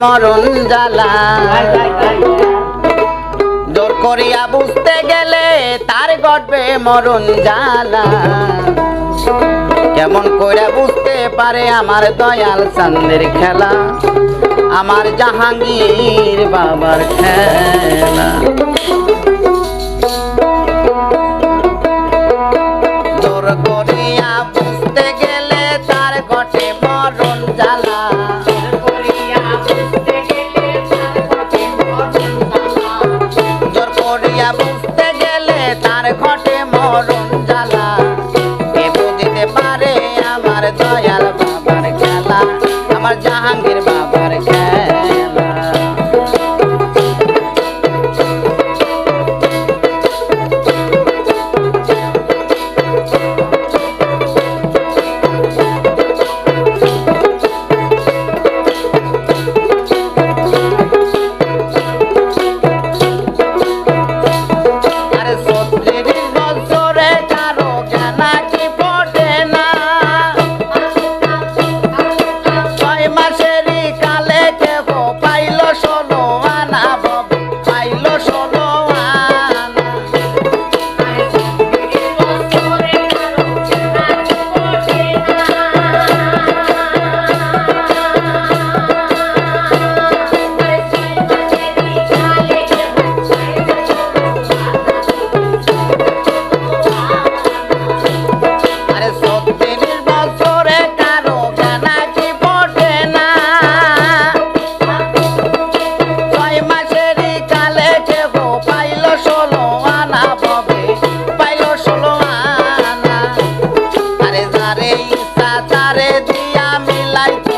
মরণ জ্বালা। জোর করিয়া বুঝতে গেলে তার ঘটবে মরণ জ্বালা। কেমন করে বুঝতে পারে আমার দয়াল চান্দের খেলা? আমার জাহাঙ্গীর বাবার খেলা। জোর করে like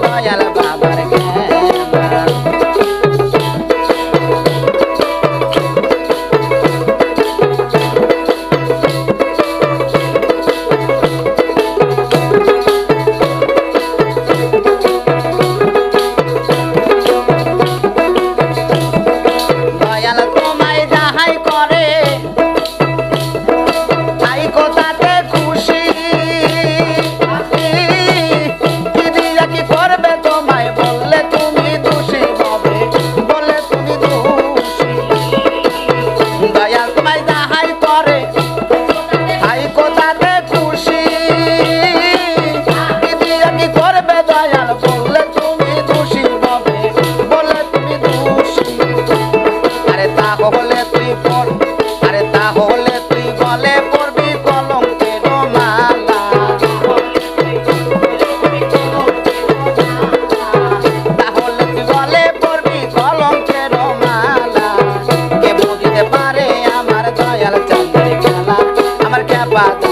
Maya zapatos.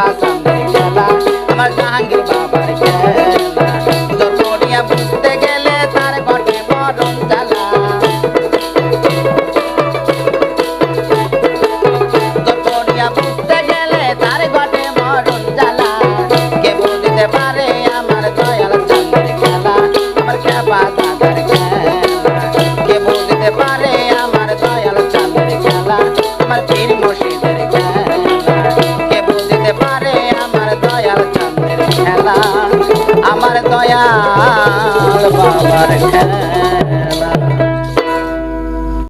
খেপা সামনে আমার জাহাঙ্গীর